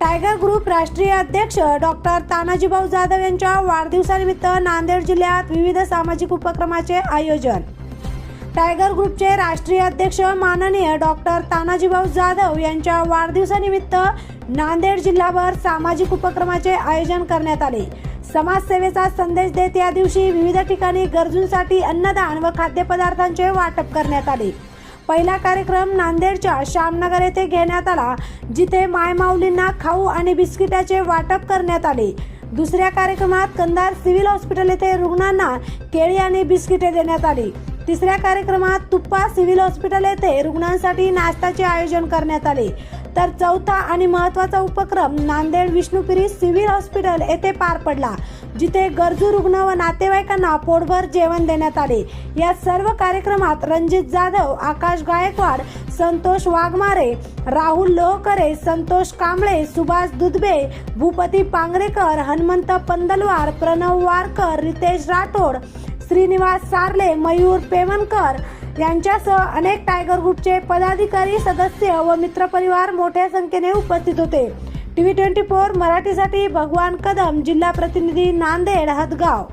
Tiger group राष्ट्रीय अध्यक्ष doctor तानाजीभाऊ Jadhav यांच्या वाढदिवसानिमित्त नांदेड जिल्ह्यात विविध सामाजिक उपक्रमाचे आयोजन. टायगर ग्रुपचे राष्ट्रीय अध्यक्ष माननीय डॉक्टर तानाजीभाऊ जाधव यांच्या वाढदिवसानिमित्त नांदेड जिल्हाभर सामाजिक उपक्रमाचे आयोजन करण्यात आले. समाजसेवेचा संदेश देत या दिवशी विविध ठिकाणी गरजूंसाठी अन्नदान व खाद्यपदार्थांचे वाटप करण्यात आले. पहिला कार्यक्रम नांदेडच्या श्यामनगर येथे घेण्यात आला जिथे मायमाऊलींना खाऊ आणि बिस्किटाचे वाटप करण्यात आले. दुसऱ्या कार्यक्रमात कंधार सिव्हिल हॉस्पिटल येथे रुग्णांना केळी आणि बिस्किटे देण्यात आली. तिसऱ्या कार्यक्रमात तुप्पा सिव्हिल हॉस्पिटल येथे रुग्णांसाठी नाश्त्याचे आयोजन करण्यात आले. तर चौथा आणि महत्त्वाचा उपक्रम नांदेड विष्णुपुरी सिव्हिल हॉस्पिटल येथे पार पडला जिथे गरजू रुग्ण व नातेवाईकांना पोटभर जेवण देण्यात आले. या सर्व कार्यक्रमात रणजित जाधव आकाश गायकवाड संतोष वाघमारे राहुल लोहकरे संतोष कांबळे सुभाष दुधबे भूपती पांगरेकर हनुमंत पंदलवार प्रणव वारकर रितेश राठोड श्रीनिवास सारले मयूर पेमनकर यांच्यासह अनेक टायगर ग्रुपचे पदाधिकारी सदस्य व मित्रपरिवार मोठ्या संख्येने उपस्थित होते. टी व्ही ट्वेंटी फोर मराठीसाठी भगवान कदम जिल्हा प्रतिनिधी नांदेड हदगाव.